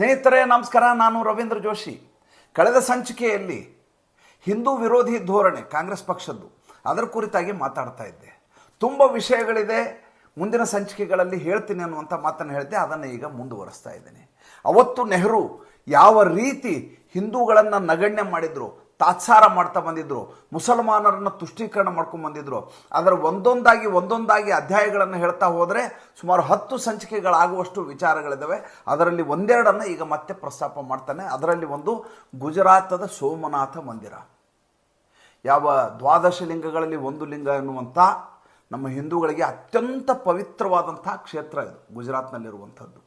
ಸ್ನೇಹಿತರೇ, ನಮಸ್ಕಾರ. ನಾನು ರವೀಂದ್ರ ಜೋಶಿ. ಕಳೆದ ಸಂಚಿಕೆಯಲ್ಲಿ ಹಿಂದೂ ವಿರೋಧಿ ಧೋರಣೆ ಕಾಂಗ್ರೆಸ್ ಪಕ್ಷದ್ದು, ಅದರ ಕುರಿತಾಗಿ ಮಾತಾಡ್ತಾ ಇದ್ದೆ. ತುಂಬ ವಿಷಯಗಳಿದೆ. ಮುಂದಿನ ಸಂಚಿಕೆಗಳಲ್ಲಿ ಹೇಳ್ತೀನಿ ಅನ್ನುವಂಥ ಮಾತನ್ನು ಹೇಳಿದೆ ಅದನ್ನು ಈಗ ಮುಂದುವರಿಸ್ತಾ ಇದ್ದೇನೆ. ಅವತ್ತು ನೆಹರು ಯಾವ ರೀತಿ ಹಿಂದೂಗಳನ್ನು ನಗಣ್ಯ ಮಾಡಿದ್ರು ತಾತ್ಸಾರ ಮಾಡ್ತಾ ಬಂದಿದ್ರು. ಮುಸಲ್ಮಾನರನ್ನು ತುಷ್ಟೀಕರಣ ಮಾಡ್ಕೊಂಡು ಬಂದಿದ್ರು. ಅದರ ಒಂದೊಂದಾಗಿ ಒಂದೊಂದಾಗಿ ಅಧ್ಯಾಯಗಳನ್ನು ಹೇಳ್ತಾ ಹೋದರೆ ಸುಮಾರು ಹತ್ತು ಸಂಚಿಕೆಗಳಾಗುವಷ್ಟು ವಿಚಾರಗಳಿದ್ದಾವೆ ಅದರಲ್ಲಿ ಒಂದೆರಡನ್ನು ಈಗ ಮತ್ತೆ ಪ್ರಸ್ತಾಪ ಮಾಡ್ತಾನೆ. ಅದರಲ್ಲಿ ಒಂದು ಗುಜರಾತದ ಸೋಮನಾಥ ಮಂದಿರ. ಯಾವ ದ್ವಾದಶ ಲಿಂಗಗಳಲ್ಲಿ ಒಂದು ಲಿಂಗ ಎನ್ನುವಂಥ ನಮ್ಮ ಹಿಂದೂಗಳಿಗೆ ಅತ್ಯಂತ ಪವಿತ್ರವಾದಂಥ ಕ್ಷೇತ್ರ ಇದು, ಗುಜರಾತ್ನಲ್ಲಿರುವಂಥದ್ದು.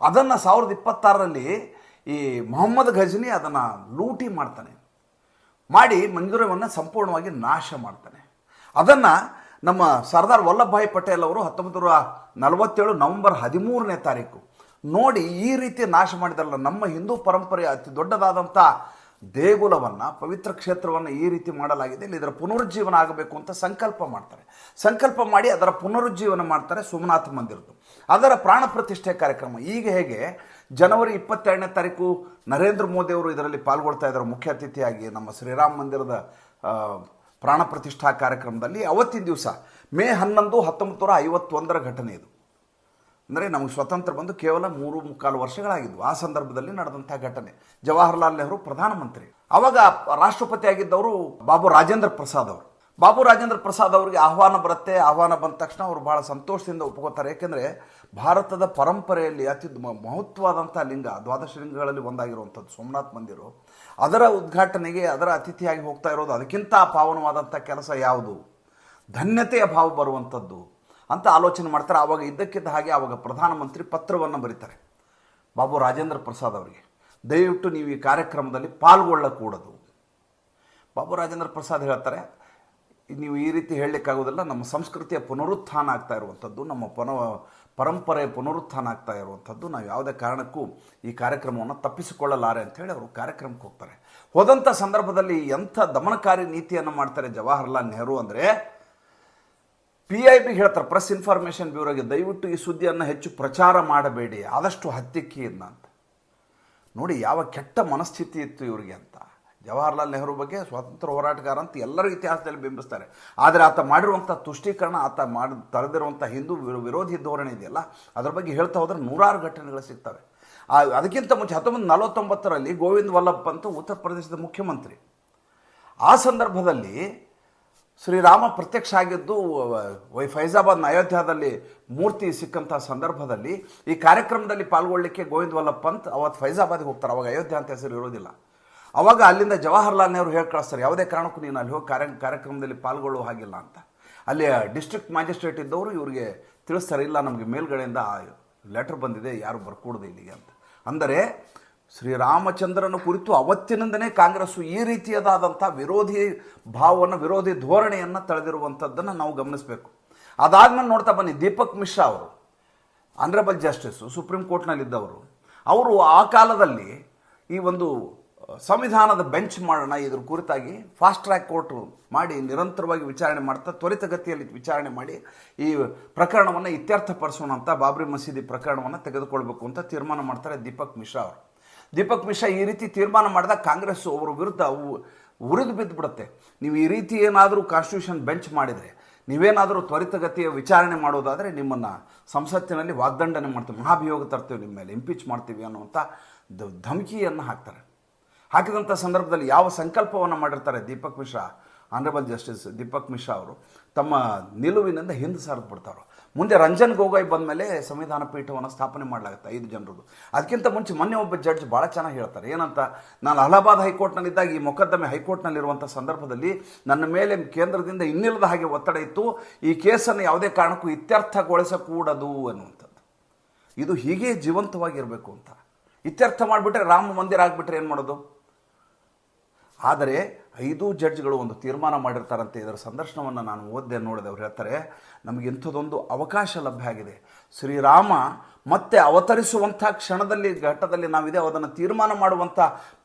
ಅದನ್ನು ಸಾವಿರದ ಇಪ್ಪತ್ತಾರರಲ್ಲಿ ಈ ಮೊಹಮ್ಮದ್ ಘಜ್ನಿ ಅದನ್ನು ಲೂಟಿ ಮಾಡ್ತಾನೆ. ಮಾಡಿ ಮಂದಿರವನ್ನು ಸಂಪೂರ್ಣವಾಗಿ ನಾಶ ಮಾಡ್ತಾನೆ. ಅದನ್ನು ನಮ್ಮ ಸರ್ದಾರ್ ವಲ್ಲಭಭಾಯಿ ಪಟೇಲ್ ಅವರು ಹತ್ತೊಂಬತ್ತು ನೂರ ನಲವತ್ತೇಳು ನವೆಂಬರ್ ಹದಿಮೂರನೇ ತಾರೀಕು ನೋಡಿ ಈ ರೀತಿ ನಾಶ ಮಾಡಿದಾರಲ್ಲ ನಮ್ಮ ಹಿಂದೂ ಪರಂಪರೆಯ ಅತಿ ದೊಡ್ಡದಾದಂಥ ದೇಗುಲವನ್ನು, ಪವಿತ್ರ ಕ್ಷೇತ್ರವನ್ನು ಈ ರೀತಿ ಮಾಡಲಾಗಿದೆ. ಇಲ್ಲಿ ಇದರ ಪುನರುಜ್ಜೀವನ ಆಗಬೇಕು ಅಂತ ಸಂಕಲ್ಪ ಮಾಡ್ತಾರೆ. ಸಂಕಲ್ಪ ಮಾಡಿ ಅದರ ಪುನರುಜ್ಜೀವನ ಮಾಡ್ತಾರೆ ಸೋಮನಾಥ ಮಂದಿರದ್ದು. ಅದರ ಪ್ರಾಣ ಪ್ರತಿಷ್ಠೆ ಕಾರ್ಯಕ್ರಮ. ಈಗ ಹೇಗೆ ಜನವರಿ ಇಪ್ಪತ್ತೆರಡನೇ ತಾರೀಕು ನರೇಂದ್ರ ಮೋದಿ ಅವರು ಇದರಲ್ಲಿ ಪಾಲ್ಗೊಳ್ತಾ ಇದ್ದಾರೆ. ಮುಖ್ಯ ಅತಿಥಿಯಾಗಿ ನಮ್ಮ ಶ್ರೀರಾಮ ಮಂದಿರದ ಪ್ರಾಣ ಪ್ರತಿಷ್ಠಾ ಕಾರ್ಯಕ್ರಮದಲ್ಲಿ ಅವತ್ತಿನ ದಿವಸ ಮೇ ಹನ್ನೊಂದು ಹತ್ತೊಂಬತ್ತು ನೂರ ಐವತ್ತೊಂದರ ಘಟನೆ ಇದು. ಅಂದರೆ ನಮಗೆ ಸ್ವತಂತ್ರ ಬಂದು ಕೇವಲ ಮೂರು ಮುಕ್ಕಾಲು ವರ್ಷಗಳಾಗಿದ್ವು. ಆ ಸಂದರ್ಭದಲ್ಲಿ ನಡೆದಂಥ ಘಟನೆ. ಜವಾಹರ್ಲಾಲ್ ನೆಹರು ಪ್ರಧಾನಮಂತ್ರಿ. ಅವಾಗ ರಾಷ್ಟ್ರಪತಿ ಆಗಿದ್ದವರು ಬಾಬು ರಾಜೇಂದ್ರ ಪ್ರಸಾದ್ ಅವರು. ಬಾಬು ರಾಜೇಂದ್ರ ಪ್ರಸಾದ್ ಅವರಿಗೆ ಆಹ್ವಾನ ಬರುತ್ತೆ, ಆಹ್ವಾನ ಬಂದ ತಕ್ಷಣ ಅವರು ಬಹಳ ಸಂತೋಷದಿಂದ ಒಪ್ಕೋತಾರೆ ಏಕೆಂದರೆ ಭಾರತದ ಪರಂಪರೆಯಲ್ಲಿ ಅತಿ ಮಹತ್ವವಾದಂಥ ಲಿಂಗ, ದ್ವಾದಶ ಲಿಂಗಗಳಲ್ಲಿ ಒಂದಾಗಿರುವಂಥದ್ದು ಸೋಮನಾಥ್ ಮಂದಿರು. ಅದರ ಉದ್ಘಾಟನೆಗೆ, ಅದರ ಅತಿಥಿಯಾಗಿ ಹೋಗ್ತಾ ಇರೋದು ಅದಕ್ಕಿಂತ ಪಾವನವಾದಂಥ ಕೆಲಸ ಯಾವುದು? ಧನ್ಯತೆಯ ಭಾವ ಬರುವಂಥದ್ದು ಅಂತ ಆಲೋಚನೆ ಮಾಡ್ತಾರೆ. ಆವಾಗ ಇದ್ದಕ್ಕಿದ್ದ ಹಾಗೆ ಆವಾಗ ಪ್ರಧಾನಮಂತ್ರಿ ಪತ್ರವನ್ನು ಬರೀತಾರೆ ಬಾಬು ರಾಜೇಂದ್ರ ಪ್ರಸಾದ್ ಅವರಿಗೆ. ದಯವಿಟ್ಟು ನೀವು ಈ ಕಾರ್ಯಕ್ರಮದಲ್ಲಿ ಪಾಲ್ಗೊಳ್ಳಕೂಡದು. ಬಾಬು ರಾಜೇಂದ್ರ ಪ್ರಸಾದ್ ಹೇಳ್ತಾರೆ ನೀವು ಈ ರೀತಿ ಹೇಳಲಿಕ್ಕಾಗೋದಿಲ್ಲ, ನಮ್ಮ ಸಂಸ್ಕೃತಿಯ ಪುನರುತ್ಥಾನ ಆಗ್ತಾ ಇರುವಂಥದ್ದು, ನಮ್ಮ ಪುನ ಪರಂಪರೆಯ ಪುನರುತ್ಥಾನ ಆಗ್ತಾ ಇರುವಂಥದ್ದು, ನಾವು ಯಾವುದೇ ಕಾರಣಕ್ಕೂ ಈ ಕಾರ್ಯಕ್ರಮವನ್ನು ತಪ್ಪಿಸಿಕೊಳ್ಳಲಾರೆ ಅಂಥೇಳಿ ಅವರು ಕಾರ್ಯಕ್ರಮಕ್ಕೆ ಹೋಗ್ತಾರೆ. ಹೋದಂಥ ಸಂದರ್ಭದಲ್ಲಿ ಎಂಥ ದಮನಕಾರಿ ನೀತಿಯನ್ನು ಮಾಡ್ತಾರೆ ಜವಾಹರ್ಲಾಲ್ ನೆಹರು ಅಂದರೆ ಪಿ ಐ ಬಿ ಹೇಳ್ತಾರೆ ಪ್ರೆಸ್ ಇನ್ಫಾರ್ಮೇಷನ್ ಬ್ಯೂರೋಗೆ ದಯವಿಟ್ಟು ಈ ಸುದ್ದಿಯನ್ನು ಹೆಚ್ಚು ಪ್ರಚಾರ ಮಾಡಬೇಡಿ, ಆದಷ್ಟು ಹತ್ತಿಕ್ಕಿಯಿಂದ ಅಂತ. ನೋಡಿ, ಯಾವ ಕೆಟ್ಟ ಮನಸ್ಥಿತಿ ಇತ್ತು ಇವರಿಗೆ ಅಂತ. ಜವಾಹರ್ಲಾಲ್ ನೆಹರು ಬಗ್ಗೆ ಸ್ವಾತಂತ್ರ್ಯ ಹೋರಾಟಗಾರ ಅಂತ ಎಲ್ಲರೂ ಇತಿಹಾಸದಲ್ಲಿ ಬಿಂಬಿಸ್ತಾರೆ. ಆದರೆ ಆತ ಮಾಡಿರುವಂಥ ತುಷ್ಟೀಕರಣ, ಆತ ಮಾಡಿ ತರೆದಿರುವಂಥ ಹಿಂದೂ ವಿರೋಧಿ ಧೋರಣೆ ಇದೆಯಲ್ಲ, ಅದರ ಬಗ್ಗೆ ಹೇಳ್ತಾ ಹೋದ್ರೆ ನೂರಾರು ಘಟನೆಗಳು ಸಿಗ್ತವೆ. ಅದಕ್ಕಿಂತ ಮುಂಚೆ ಹತ್ತೊಂಬತ್ತು ನಲವತ್ತೊಂಬತ್ತರಲ್ಲಿ ಗೋವಿಂದ್ ವಲ್ಲಭ್ ಪಂತ್ ಉತ್ತರ ಪ್ರದೇಶದ ಮುಖ್ಯಮಂತ್ರಿ. ಆ ಸಂದರ್ಭದಲ್ಲಿ ಶ್ರೀರಾಮ ಪ್ರತ್ಯಕ್ಷ ಆಗಿದ್ದು, ವೈ ಫೈಜಾಬಾದ್ನ ಅಯೋಧ್ಯಾದಲ್ಲಿ ಮೂರ್ತಿ ಸಿಕ್ಕಂಥ ಸಂದರ್ಭದಲ್ಲಿ ಈ ಕಾರ್ಯಕ್ರಮದಲ್ಲಿ ಪಾಲ್ಗೊಳ್ಳಿಕ್ಕೆ ಗೋವಿಂದ್ ವಲ್ಲಭ್ ಪಂತ್ ಅವತ್ತು ಫೈಜಾಬಾದ್ಗೆ ಹೋಗ್ತಾರೆ. ಅವಾಗ ಅಯೋಧ್ಯೆ ಅಂತ ಹೆಸರು ಇರೋದಿಲ್ಲ ಅವಾಗ ಅಲ್ಲಿಂದ ಜವಾಹರ್ಲಾಲ್ ನೆಹರು ಹೇಳಿ ಕಳಿಸ್ತಾರೆ, ಯಾವುದೇ ಕಾರಣಕ್ಕೂ ನೀನು ಅಲ್ಲಿ ಹೋಗಿ ಕಾರ್ಯ, ಕಾರ್ಯಕ್ರಮದಲ್ಲಿ ಪಾಲ್ಗೊಳ್ಳುವ ಹಾಗಿಲ್ಲ ಅಂತ. ಅಲ್ಲಿ ಡಿಸ್ಟ್ರಿಕ್ಟ್ ಮ್ಯಾಜಿಸ್ಟ್ರೇಟ್ ಇದ್ದವರು ಇವರಿಗೆ ತಿಳಿಸ್ತಾರೆ, ಇಲ್ಲ ನಮಗೆ ಮೇಲ್ಗಡೆಯಿಂದ ಲೆಟರ್ ಬಂದಿದೆ, ಯಾರು ಬರ್ಕೂಡ್ದು ಇಲ್ಲಿಗೆ ಅಂತ. ಅಂದರೆ ಶ್ರೀರಾಮಚಂದ್ರನ ಕುರಿತು ಅವತ್ತಿನಿಂದನೇ ಕಾಂಗ್ರೆಸ್ಸು ಈ ರೀತಿಯದಾದಂಥ ವಿರೋಧಿ ಭಾವವನ್ನು, ವಿರೋಧಿ ಧೋರಣೆಯನ್ನು ತಳೆದಿರುವಂಥದ್ದನ್ನು ನಾವು ಗಮನಿಸಬೇಕು. ಅದಾದಮೇಲೆ ನೋಡ್ತಾ ಬನ್ನಿ, ದೀಪಕ್ ಮಿಶ್ರಾ ಅವರು ಆನರಬಲ್ ಜಸ್ಟಿಸು ಸುಪ್ರೀಂ ಕೋರ್ಟ್ನಲ್ಲಿದ್ದವರು ಅವರು ಆ ಕಾಲದಲ್ಲಿ ಈ ಒಂದು ಸಂವಿಧಾನದ ಬೆಂಚ್ ಮಾಡೋಣ, ಇದ್ರ ಕುರಿತಾಗಿ ಫಾಸ್ಟ್ ಟ್ರ್ಯಾಕ್ ಕೋರ್ಟ್ ಮಾಡಿ ನಿರಂತರವಾಗಿ ವಿಚಾರಣೆ ಮಾಡ್ತಾ ತ್ವರಿತಗತಿಯಲ್ಲಿ ವಿಚಾರಣೆ ಮಾಡಿ ಈ ಪ್ರಕರಣವನ್ನು ಇತ್ಯರ್ಥಪಡಿಸೋಣ ಅಂತ, ಬಾಬ್ರಿ ಮಸೀದಿ ಪ್ರಕರಣವನ್ನು ತೆಗೆದುಕೊಳ್ಬೇಕು ಅಂತ ತೀರ್ಮಾನ ಮಾಡ್ತಾರೆ ದೀಪಕ್ ಮಿಶ್ರಾ ಅವರು. ದೀಪಕ್ ಮಿಶ್ರಾ ಈ ರೀತಿ ತೀರ್ಮಾನ ಮಾಡಿದಾಗ ಕಾಂಗ್ರೆಸ್ ಅವರ ವಿರುದ್ಧ ಅವು ಉರಿದು ಬಿದ್ದುಬಿಡುತ್ತೆ ನೀವು ಈ ರೀತಿ ಏನಾದರೂ ಕಾನ್ಸ್ಟಿಟ್ಯೂಷನ್ ಬೆಂಚ್ ಮಾಡಿದರೆ, ನೀವೇನಾದರೂ ತ್ವರಿತಗತಿಯ ವಿಚಾರಣೆ ಮಾಡೋದಾದರೆ ನಿಮ್ಮನ್ನು ಸಂಸತ್ತಿನಲ್ಲಿ ವಾಗ್ದಂಡನೆ ಮಾಡ್ತೀವಿ. ಮಹಾಭಿಯೋಗ ತರ್ತೀವಿ ನಿಮ್ಮ ಮೇಲೆ ಇಂಪೀಚ್ ಮಾಡ್ತೀವಿ ಅನ್ನುವಂಥ ಧಮಕಿಯನ್ನು ಹಾಕ್ತಾರೆ. ಹಾಕಿದಂಥ ಸಂದರ್ಭದಲ್ಲಿ ಯಾವ ಸಂಕಲ್ಪವನ್ನು ಮಾಡಿರ್ತಾರೆ ದೀಪಕ್ ಮಿಶ್ರಾ ಆನರಬಲ್ ಜಸ್ಟಿಸ್ ದೀಪಕ್ ಮಿಶ್ರಾ ಅವರು, ತಮ್ಮ ನಿಲುವಿನಿಂದ ಹಿಂದೆ ಸರಿದು ಬಿಡ್ತಾರೆ ಮುಂದೆ ರಂಜನ್ ಗೊಗೊಯ್ ಬಂದ ಮೇಲೆ ಸಂವಿಧಾನ ಪೀಠವನ್ನು ಸ್ಥಾಪನೆ ಮಾಡಲಾಗುತ್ತೆ ಐದು ಜನರದು. ಅದಕ್ಕಿಂತ ಮುಂಚೆ ಮೊನ್ನೆ ಒಬ್ಬ ಜಡ್ಜ್ ಭಾಳ ಚೆನ್ನಾಗಿ ಹೇಳ್ತಾರೆ, ಏನಂತ, ನಾನು ಅಲಹಾಬಾದ್ ಹೈಕೋರ್ಟ್ನಲ್ಲಿದ್ದಾಗ ಈ ಮೊಕದ್ದಮೆ ಹೈಕೋರ್ಟ್ನಲ್ಲಿರುವಂಥ ಸಂದರ್ಭದಲ್ಲಿ ನನ್ನ ಮೇಲೆ ಕೇಂದ್ರದಿಂದ ಇನ್ನಿಲ್ಲದ ಹಾಗೆ ಒತ್ತಡ ಇತ್ತು, ಈ ಕೇಸನ್ನು ಯಾವುದೇ ಕಾರಣಕ್ಕೂ ಇತ್ಯರ್ಥಗೊಳಿಸಕೂಡದು ಅನ್ನುವಂಥದ್ದು. ಇದು ಹೀಗೆ ಜೀವಂತವಾಗಿರಬೇಕು ಅಂತ. ಇತ್ಯರ್ಥ ಮಾಡಿಬಿಟ್ರೆ ರಾಮ ಮಂದಿರ ಆಗಿಬಿಟ್ರೆ ಏನು ಮಾಡೋದು? ಆದರೆ ಐದು ಜಡ್ಜ್ಗಳು ಒಂದು ತೀರ್ಮಾನ ಮಾಡಿರ್ತಾರಂತೆ ಇದರ ಸಂದರ್ಶನವನ್ನು ನಾನು ಓದ್ದೆ ನೋಡಿದೆ. ಅವ್ರು ಹೇಳ್ತಾರೆ, ನಮಗೆ ಇಂಥದ್ದೊಂದು ಅವಕಾಶ ಲಭ್ಯ ಆಗಿದೆ. ಶ್ರೀರಾಮ ಮತ್ತೆ ಅವತರಿಸುವಂಥ ಕ್ಷಣದಲ್ಲಿ, ಘಟ್ಟದಲ್ಲಿ ನಾವಿದೆ. ಅದನ್ನು ತೀರ್ಮಾನ ಮಾಡುವಂಥ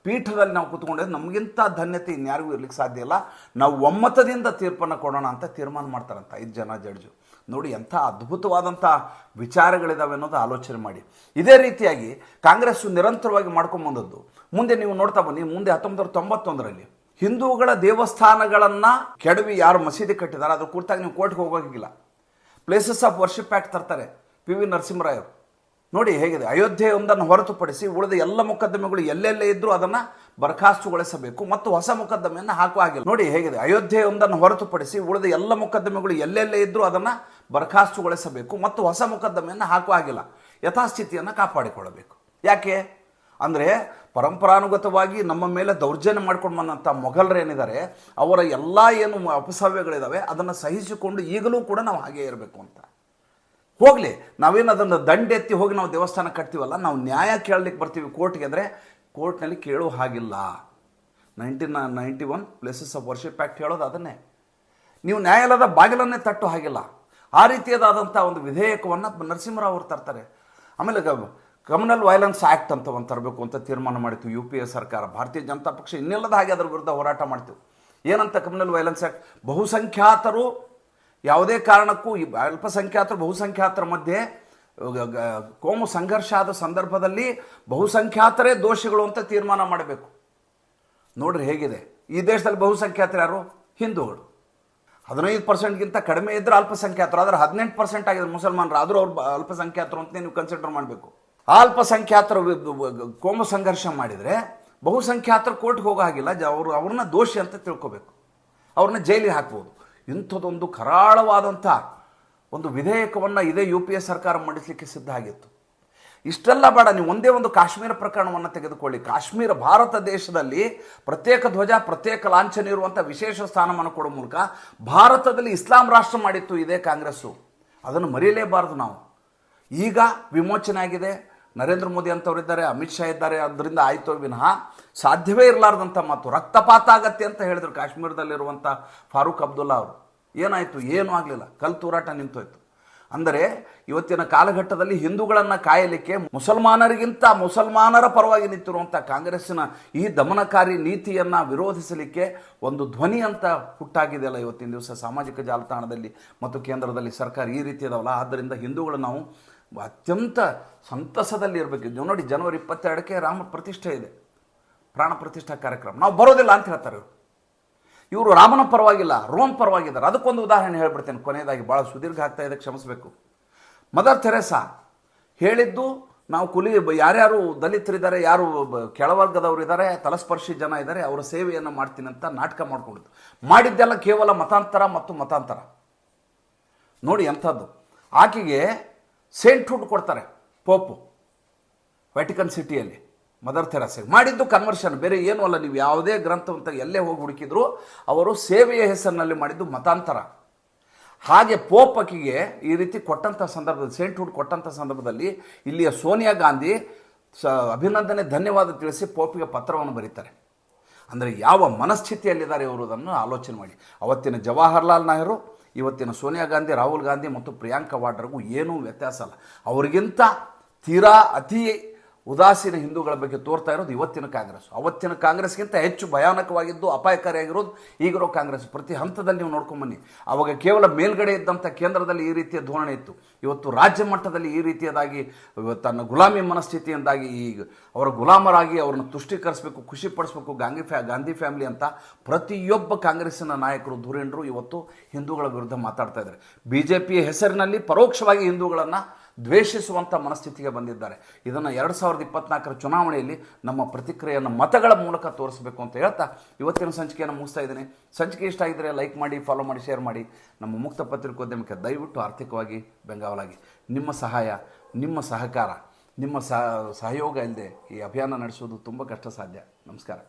ಪೀಠದಲ್ಲಿ ನಾವು ಕೂತ್ಕೊಂಡಿದ್ದು ನಮಗಿಂತ ಧನ್ಯತೆ ಇನ್ಯಾರಿಗೂ ಇರ್ಲಿಕ್ಕೆ ಸಾಧ್ಯ ಇಲ್ಲ. ನಾವು ಒಮ್ಮತದಿಂದ ತೀರ್ಪನ್ನು ಕೊಡೋಣ ಅಂತ ತೀರ್ಮಾನ ಮಾಡ್ತಾರಂತ ಐದು ಜನ ಜಡ್ಜು ನೋಡಿ, ಎಂಥ ಅದ್ಭುತವಾದಂಥ ವಿಚಾರಗಳಿದಾವೆ ಅನ್ನೋದು ಆಲೋಚನೆ ಮಾಡಿ. ಇದೇ ರೀತಿಯಾಗಿ ಕಾಂಗ್ರೆಸ್ಸು ನಿರಂತರವಾಗಿ ಮಾಡ್ಕೊಂಬಂದದ್ದು ಮುಂದೆ ನೀವು ನೋಡ್ತಾ ಬನ್ನಿ, ಮುಂದೆ ಹತ್ತೊಂಬತ್ತು ತೊಂಬತ್ತೊಂದರಲ್ಲಿ ಹಿಂದೂಗಳ ದೇವಸ್ಥಾನಗಳನ್ನು ಕೆಡವಿ ಯಾರು ಮಸೀದಿ ಕಟ್ಟಿದ್ದಾರೆ ಅದು ಕುರಿತಾಗಿ ನೀವು ಕೋರ್ಟ್ಗೆ ಹೋಗೋಕ್ಕಿಲ್ಲ ಪ್ಲೇಸಸ್ ಆಫ್ ವರ್ಷಿಪ್ ಆ್ಯಕ್ಟ್ ತರ್ತಾರೆ ಪಿ ವಿ ನರಸಿಂಹರಾಯರು ನೋಡಿ, ಹೇಗಿದೆ ಅಯೋಧ್ಯೆ ಒಂದನ್ನು ಹೊರತುಪಡಿಸಿ ಉಳಿದ ಎಲ್ಲ ಮೊಕದ್ದಮೆಗಳು ಎಲ್ಲೆಲ್ಲೇ ಇದ್ದರೂ ಅದನ್ನು ಬರ್ಖಾಸ್ತುಗೊಳಿಸಬೇಕು ಮತ್ತು ಹೊಸ ಮೊಕದ್ದಮೆಯನ್ನು ಹಾಕುವ ಹಾಗಿಲ್ಲ. ನೋಡಿ, ಹೇಗಿದೆ, ಅಯೋಧ್ಯೆಯೊಂದನ್ನು ಹೊರತುಪಡಿಸಿ ಉಳಿದ ಎಲ್ಲ ಮೊಕದ್ದಮೆಗಳು ಎಲ್ಲೆಲ್ಲೇ ಇದ್ದರೂ ಅದನ್ನು ಬರಖಾಸ್ತುಗೊಳಿಸಬೇಕು ಮತ್ತು ಹೊಸ ಮೊಕದ್ದಮೆಯನ್ನು ಹಾಕುವ ಹಾಗಿಲ್ಲ. ಯಥಾಸ್ಥಿತಿಯನ್ನು ಕಾಪಾಡಿಕೊಳ್ಳಬೇಕು. ಯಾಕೆ? ಅಂದರೆ ಪರಂಪರಾನುಗತವಾಗಿ ನಮ್ಮ ಮೇಲೆ ದೌರ್ಜನ್ಯ ಮಾಡ್ಕೊಂಡು ಬಂದಂಥ ಮೊಘಲರೇನಿದ್ದಾರೆ ಅವರ ಎಲ್ಲ ಏನು ಅಪಸವ್ಯಗಳಿದ್ದಾವೆ ಅದನ್ನು ಸಹಿಸಿಕೊಂಡು ಈಗಲೂ ಕೂಡ ನಾವು ಹಾಗೇ ಇರಬೇಕು ಅಂತ. ಹೋಗಲಿ, ನಾವೇನು ಅದನ್ನು ದಂಡೆತ್ತಿ ಹೋಗಿ ನಾವು ದೇವಸ್ಥಾನ ಕಟ್ತೀವಲ್ಲ, ನಾವು ನ್ಯಾಯ ಕೇಳಲಿಕ್ಕೆ ಬರ್ತೀವಿ ಕೋರ್ಟ್ಗೆ ಅಂದರೆ, ಕೋರ್ಟ್ನಲ್ಲಿ ಕೇಳೋ ಹಾಗಿಲ್ಲ. Nineteen ninety one places of worship act ಹೇಳೋದು ಅದನ್ನೇ. ನೀವು ನ್ಯಾಯಾಲಯದ ಬಾಗಿಲನ್ನೇ ತಟ್ಟು ಹಾಗಿಲ್ಲ. ಆ ರೀತಿಯಾದಂಥ ಒಂದು ವಿಧೇಯಕವನ್ನು ನರಸಿಂಹರಾವ್ ಅವರು ತರ್ತಾರೆ. ಆಮೇಲೆ ಕಮ್ಯುನಲ್ ವೈಲೆನ್ಸ್ ಆ್ಯಕ್ಟ್ ಅಂತ ಒಂದು ತರಬೇಕು ಅಂತ ತೀರ್ಮಾನ ಮಾಡಿತ್ತು ಯು ಪಿ ಎ ಸರ್ಕಾರ. ಭಾರತೀಯ ಜನತಾ ಪಕ್ಷ ಇನ್ನಿಲ್ಲದ ಹಾಗೆ ಅದರ ವಿರುದ್ಧ ಹೋರಾಟ ಮಾಡ್ತೀವಿ ಏನಂತ ಕಮ್ಯುನಲ್ ವೈಲೆನ್ಸ್ ಆ್ಯಕ್ಟ್ ಬಹುಸಂಖ್ಯಾತರು ಯಾವುದೇ ಕಾರಣಕ್ಕೂ ಈ ಅಲ್ಪಸಂಖ್ಯಾತರು ಬಹುಸಂಖ್ಯಾತರ ಮಧ್ಯೆ ಕೋಮು ಸಂಘರ್ಷ ಆದ ಸಂದರ್ಭದಲ್ಲಿ ಬಹುಸಂಖ್ಯಾತರೇ ದೋಷಿಗಳು ಅಂತ ತೀರ್ಮಾನ ಮಾಡಬೇಕು. ನೋಡ್ರಿ ಹೇಗಿದೆ. ಈ ದೇಶದಲ್ಲಿ ಬಹುಸಂಖ್ಯಾತರು ಯಾರು? ಹಿಂದೂಗಳು. ಹದಿನೈದು ಪರ್ಸೆಂಟ್ಗಿಂತ ಕಡಿಮೆ ಇದ್ರೆ ಅಲ್ಪಸಂಖ್ಯಾತರು. ಆದರೆ ಹದಿನೆಂಟು ಪರ್ಸೆಂಟ್ ಆಗಿದೆ ಮುಸಲ್ಮಾನರು, ಆದರೂ ಅವ್ರು ಅಲ್ಪಸಂಖ್ಯಾತರು ಅಂತ ನೀವು ಕನ್ಸಿಡರ್ ಮಾಡಬೇಕು. ಅಲ್ಪಸಂಖ್ಯಾತರು ಕೋಮು ಸಂಘರ್ಷ ಮಾಡಿದರೆ ಬಹುಸಂಖ್ಯಾತರು ಕೋರ್ಟ್ಗೆ ಹೋಗೋ ಹಾಗಿಲ್ಲ. ಜ- ಅವರು, ಅವ್ರನ್ನ ದೋಷಿ ಅಂತ ತಿಳ್ಕೊಬೇಕು. ಅವ್ರನ್ನ ಜೈಲಿಗೆ ಹಾಕ್ಬೋದು. ಇಂಥದ್ದೊಂದು ಕರಾಳವಾದಂಥ ಒಂದು ವಿಧೇಯಕವನ್ನು ಇದೇ ಯು ಪಿ ಎ ಸರ್ಕಾರ ಮಂಡಿಸಲಿಕ್ಕೆ ಸಿದ್ಧ ಆಗಿತ್ತು. ಇಷ್ಟೆಲ್ಲ ಬೇಡ, ನೀವು ಒಂದೇ ಒಂದು ಕಾಶ್ಮೀರ ಪ್ರಕರಣವನ್ನು ತೆಗೆದುಕೊಳ್ಳಿ. ಕಾಶ್ಮೀರ ಭಾರತ ದೇಶದಲ್ಲಿ ಪ್ರತ್ಯೇಕ ಧ್ವಜ, ಪ್ರತ್ಯೇಕ ಲಾಂಛನ ಇರುವಂಥ ವಿಶೇಷ ಸ್ಥಾನಮಾನ ಕೊಡೋ ಮೂಲಕ ಭಾರತದಲ್ಲಿ ಇಸ್ಲಾಂ ರಾಷ್ಟ್ರ ಮಾಡಿತ್ತು ಇದೇ ಕಾಂಗ್ರೆಸ್ಸು. ಅದನ್ನು ಮರೆಯಲೇಬಾರದು ನಾವು. ಈಗ ವಿಮೋಚನೆ ಆಗಿದೆ ನರೇಂದ್ರ ಮೋದಿ ಅಂತವರಿದ್ದಾರೆ ಅಮಿತ್ ಶಾ ಇದ್ದಾರೆ, ಅದರಿಂದ ಆಯಿತು ವಿನಃ ಸಾಧ್ಯವೇ ಇರಲಾರ್ದಂಥ ಮಾತು. ರಕ್ತಪಾತ ಆಗತ್ತೆ ಅಂತ ಹೇಳಿದರು ಕಾಶ್ಮೀರದಲ್ಲಿರುವಂಥ ಫಾರೂಕ್ ಅಬ್ದುಲ್ಲಾ ಅವರು. ಏನಾಯಿತು? ಏನೂ ಆಗಲಿಲ್ಲ. ಕಲ್ ತೂರಾಟ ನಿಂತೋಯ್ತು. ಅಂದರೆ ಇವತ್ತಿನ ಕಾಲಘಟ್ಟದಲ್ಲಿ ಹಿಂದೂಗಳನ್ನು ಕಾಯಲಿಕ್ಕೆ ಮುಸಲ್ಮಾನರಿಗಿಂತ ಮುಸಲ್ಮಾನರ ಪರವಾಗಿ ನಿಂತಿರುವಂಥ ಕಾಂಗ್ರೆಸ್ಸಿನ ಈ ದಮನಕಾರಿ ನೀತಿಯನ್ನು ವಿರೋಧಿಸಲಿಕ್ಕೆ ಒಂದು ಧ್ವನಿ ಅಂತ ಹುಟ್ಟಾಗಿದೆಯಲ್ಲ ಇವತ್ತಿನ ದಿವಸ ಸಾಮಾಜಿಕ ಜಾಲತಾಣದಲ್ಲಿ ಮತ್ತು ಕೇಂದ್ರದಲ್ಲಿ ಸರ್ಕಾರ ಈ ರೀತಿ ಇದಾವಲ್ಲ ಆದ್ದರಿಂದ ಹಿಂದೂಗಳು ನಾವು ಅತ್ಯಂತ ಸಂತಸದಲ್ಲಿ ಇರಬೇಕು. ನೋಡಿ ಜನವರಿ ಇಪ್ಪತ್ತೆರಡಕ್ಕೆ ರಾಮ ಪ್ರತಿಷ್ಠೆ ಇದೆ. ಪ್ರಾಣ ಪ್ರತಿಷ್ಠಾ ಕಾರ್ಯಕ್ರಮ. ನಾವು ಬರೋದಿಲ್ಲ ಅಂತ ಹೇಳ್ತಾರೆ ಇವರು ರಾಮನ ಪರವಾಗಿಲ್ಲ, ರೋಮ್ ಪರವಾಗಿದ್ದಾರೆ. ಅದಕ್ಕೊಂದು ಉದಾಹರಣೆ ಹೇಳ್ಬಿಡ್ತೇನೆ. ಕೊನೆಯದಾಗಿ ಭಾಳ ಸುದೀರ್ಘ ಆಗ್ತಾ ಇದೆ, ಕ್ಷಮಿಸಬೇಕು. ಮದರ್ ತೆರೇಸಾ ಹೇಳಿದ್ದು, ನಾವು ಕುಲಿ, ಯಾರ್ಯಾರು ದಲಿತರಿದ್ದಾರೆ, ಯಾರು ಕೆಳವರ್ಗದವರು ಇದ್ದಾರೆ, ತಲಸ್ಪರ್ಶಿ ಜನ ಇದ್ದಾರೆ, ಅವರ ಸೇವೆಯನ್ನು ಮಾಡ್ತೀನಿ ಅಂತ ನಾಟಕ ಮಾಡಿಕೊಂಡಿದ್ದು. ಮಾಡಿದ್ದೆಲ್ಲ ಕೇವಲ ಮತಾಂತರ ಮತ್ತು ಮತಾಂತರ. ನೋಡಿ ಎಂಥದ್ದು. ಆಕೆಗೆ ಸೇಂಟ್ಹುಡ್ ಕೊಡ್ತಾರೆ, ಪೋಪು ವೆಟಿಕನ್ ಸಿಟಿಯಲ್ಲಿ. ಮದರ್ ಥೆರಸೆ ಮಾಡಿದ್ದು ಕನ್ವರ್ಷನ್ ಬೇರೆ ಏನೂ ಅಲ್ಲ. ನೀವು ಯಾವುದೇ ಗ್ರಂಥವಂತ ಎಲ್ಲೇ ಹೋಗಿ ಹುಡುಕಿದ್ರು ಅವರು ಸೇವೆಯ ಹೆಸರಿನಲ್ಲಿ ಮಾಡಿದ್ದು ಮತಾಂತರ. ಹಾಗೆ ಪೋಪಕಿಗೆ ಈ ರೀತಿ ಕೊಟ್ಟಂಥ ಸಂದರ್ಭದಲ್ಲಿ ಸೇಂಟ್ಹುಡ್ ಕೊಟ್ಟಂಥ ಸಂದರ್ಭದಲ್ಲಿ ಇಲ್ಲಿಯ ಸೋನಿಯಾ ಗಾಂಧಿ ಸ ಅಭಿನಂದನೆ, ಧನ್ಯವಾದ ತಿಳಿಸಿ ಪೋಪಿಗೆ ಪತ್ರವನ್ನು ಬರೀತಾರೆ. ಅಂದರೆ ಯಾವ ಮನಸ್ಥಿತಿಯಲ್ಲಿದ್ದಾರೆ ಇವರು ಅದನ್ನು ಆಲೋಚನೆ ಮಾಡಿ. ಅವತ್ತಿನ ಜವಾಹರ್ಲಾಲ್ ನೆಹರು, ಇವತ್ತಿನ ಸೋನಿಯಾ ಗಾಂಧಿ, ರಾಹುಲ್ ಗಾಂಧಿ ಮತ್ತು ಪ್ರಿಯಾಂಕಾ ವಾಡ್ರಿಗೂ ಏನೂ ವ್ಯತ್ಯಾಸ ಅಲ್ಲ. ಅವರಿಗಿಂತ ತೀರಾ ಅತಿ ಉದಾಸೀನ ಹಿಂದೂಗಳ ಬಗ್ಗೆ ತೋರ್ತಾ ಇರೋದು ಇವತ್ತಿನ ಕಾಂಗ್ರೆಸ್. ಅವತ್ತಿನ ಕಾಂಗ್ರೆಸ್ಗಿಂತ ಹೆಚ್ಚು ಭಯಾನಕವಾಗಿದ್ದು, ಅಪಾಯಕಾರಿಯಾಗಿರೋದು ಈಗಿರೋ ಕಾಂಗ್ರೆಸ್. ಪ್ರತಿ ಹಂತದಲ್ಲಿ ನೀವು ನೋಡ್ಕೊಂಬನ್ನಿ ಅವಾಗ ಕೇವಲ ಮೇಲ್ಗಡೆ ಇದ್ದಂಥ ಕೇಂದ್ರದಲ್ಲಿ ಈ ರೀತಿಯ ಧೋರಣೆ ಇತ್ತು. ಇವತ್ತು ರಾಜ್ಯ ಮಟ್ಟದಲ್ಲಿ ಈ ರೀತಿಯದಾಗಿ ತನ್ನ ಗುಲಾಮಿ ಮನಸ್ಥಿತಿಯಿಂದಾಗಿ ಈಗ ಅವರ ಗುಲಾಮರಾಗಿ ಅವ್ರನ್ನ ತುಷ್ಟೀಕರಿಸಬೇಕು, ಖುಷಿ ಪಡಿಸ್ಬೇಕು, ಗಾಂಧಿ ಫ್ಯಾ, ಗಾಂಧಿ ಫ್ಯಾಮಿಲಿ ಅಂತ ಪ್ರತಿಯೊಬ್ಬ ಕಾಂಗ್ರೆಸ್ಸಿನ ನಾಯಕರು ಧುರೀಣರು ಇವತ್ತು ಹಿಂದೂಗಳ ವಿರುದ್ಧ ಮಾತಾಡ್ತಾ ಇದ್ದಾರೆ. ಬಿ ಜೆ ಪಿಯ ಹೆಸರಿನಲ್ಲಿ ಪರೋಕ್ಷವಾಗಿ ಹಿಂದೂಗಳನ್ನು ದ್ವೇಷಿಸುವಂಥ ಮನಸ್ಥಿತಿಗೆ ಬಂದಿದ್ದಾರೆ. ಇದನ್ನು ಎರಡು ಸಾವಿರದ ಇಪ್ಪತ್ನಾಲ್ಕರ ಚುನಾವಣೆಯಲ್ಲಿ ನಮ್ಮ ಪ್ರತಿಕ್ರಿಯೆಯನ್ನು ಮತಗಳ ಮೂಲಕ ತೋರಿಸಬೇಕು ಅಂತ ಹೇಳ್ತಾ ಇವತ್ತಿನ ಸಂಚಿಕೆಯನ್ನು ಮುಗಿಸ್ತಾ ಇದ್ದೀನಿ. ಸಂಚಿಕೆ ಇಷ್ಟ ಆಗಿದ್ದರೆ ಲೈಕ್ ಮಾಡಿ ಫಾಲೋ ಮಾಡಿ ಶೇರ್ ಮಾಡಿ. ನಮ್ಮ ಮುಕ್ತ ಪತ್ರಿಕೋದ್ಯಮಕ್ಕೆ ದಯವಿಟ್ಟು ಆರ್ಥಿಕವಾಗಿ ಬೆಂಗಾವಲಾಗಿ. ನಿಮ್ಮ ಸಹಾಯ, ನಿಮ್ಮ ಸಹಕಾರ, ನಿಮ್ಮ ಸಹ, ಸಹಯೋಗ ಇಲ್ಲದೆ ಈ ಅಭಿಯಾನ ನಡೆಸೋದು ತುಂಬ ಕಷ್ಟ ಸಾಧ್ಯ ನಮಸ್ಕಾರ.